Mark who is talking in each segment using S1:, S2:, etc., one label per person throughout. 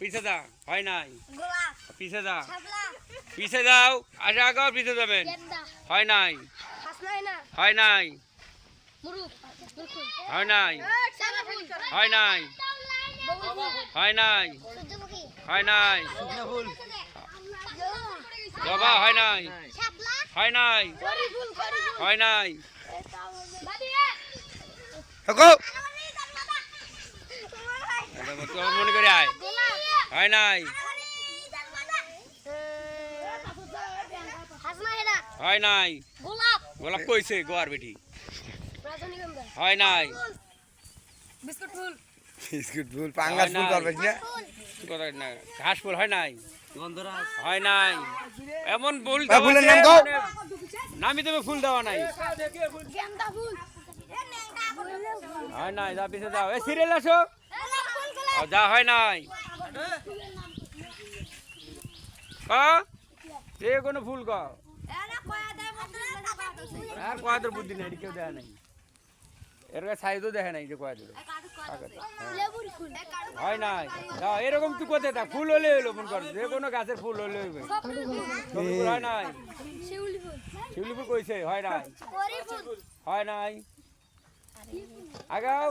S1: পিছে যা হয় নাই পিছে যা পিছে যাও আগে আগে পিছে যাবেন হয় নাই হয় নাই হয় নাই হয় নাই হয় নাই হয় নাই জবা হয় নাই হয় নাই
S2: করি ফুল করি ফুল
S1: হয় নাই মনে করে আয় হয় নাই হয় নাই
S2: গোলাপ
S1: কইছে গোয়ার বেটি হয় নাই
S2: বিস্কুট ফুল
S3: পাঙ্গাস ফুল করবে
S1: ঘাস ফুল হয় নাই হয় নাই এমন ফুল
S3: ফুলের নাম।
S1: নামি দেবে ফুল দেওয়া নাই হয় নাই যা পিছে এ সিরিয়াল আসো যা হয় নাই। যে কোনো ফুল আর কয়াদের বুদ্ধি নাই কেউ দেয় নাই। এর সাইজও দেখে নাই যে কয়াদের। হয় নাই। এরকম তুই কোথায় থাক? ফুল হলে হলো ফোন কর। যে কোনো গাছের ফুল হলে হইবে। হয় নাই?
S2: শিউলি ফুল।
S1: কইছে? হয় নাই। হয় নাই। আগাও।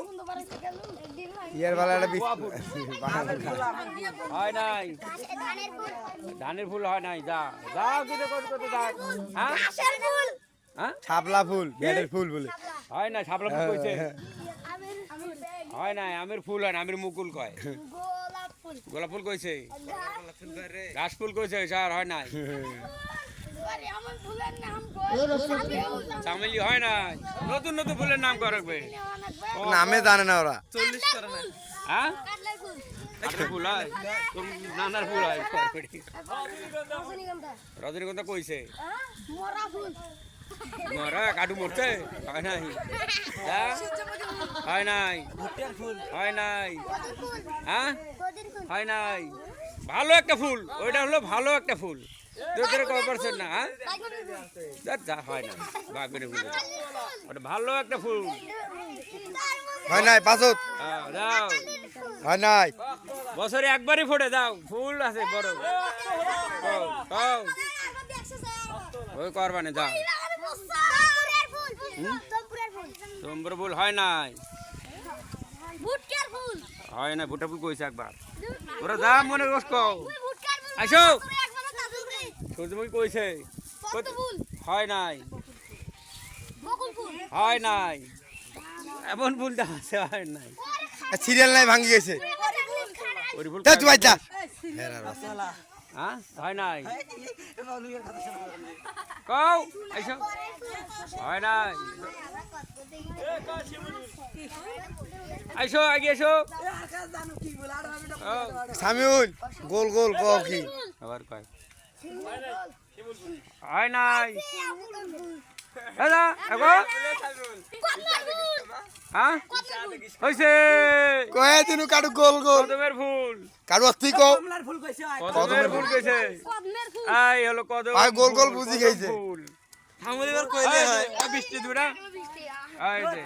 S3: ইয়ের বেলা একটা
S1: হয় নাই।
S2: ধানের ফুল
S1: হয় নাই যা। যাও যা হ্যাঁ? হ্যাঁ?
S3: ছাপলা ফুল বেডের ফুল বলে।
S1: হয় না ছাপলা ফুল কইছে? হয় নাই আমের ফুল হয় না আমের মুকুল কয়?
S2: গোলাপ ফুল।
S1: গোলাপ ফুল কইছে? ঘাস ফুল। কইছে স্যার হয় নাই।
S2: আরে আমার ফুলের নাম কই?
S1: চামেলি হয় নাই। নতুন নতুন ফুলের নাম করবে
S3: নামে জানে না ওরা।
S1: হ্যাঁ?
S2: কাটলাই ফুল
S1: হয়। নানার ফুল হয়
S2: রজনীগন্ধা
S1: কইছে।
S2: মরা
S1: কাটু মরছে? হয় নাই। হ্যাঁ? হয় নাই। হয় নাই। হ্যাঁ? হয় নাই। ভালো একটা ফুল ওইটা হলো ভালো একটা ফুল পারছেন না হ্যাঁ? যা হয় না। ফুল ওটা ভালো একটা ফুল।
S3: হয় নাই পাঁচত
S1: হ্যাঁ, যাও
S3: হয় নাই।
S1: বছরে একবারই ফোটে যাও ফুল আছে বড়। ওই করবানে যাও। তোমরা ফুল হয় নাই। হয় না ভুটা ফুল কইছে একবার। ওরা যা মনে রস কও। আসো সূর্যমুখী কইছে হয় নাই। হয় নাই। এমন ফুল আছে হয় নাই।
S3: সিরিয়াল নাই ভাঙি গেছে।
S1: হ্যাঁ হয় নাই। কও আইসো। হয় নাই। আইসো আগে এসো
S3: সামিউল গোল গোল কও কি?
S1: আবার কয়। হয় নাই। হ্যাঁ?
S3: গোল গোল।
S1: কদমের ফুল।
S3: অস্তি কও
S1: কদমের ফুল কইছে
S2: পদ্মের ফুল
S1: আই হলো কদম।
S3: আয় গোল গোল বুঝি গেছে।
S1: ফুল।
S4: থামলে এবার কইলে হয়
S1: বৃষ্টি দুরা। আই যে।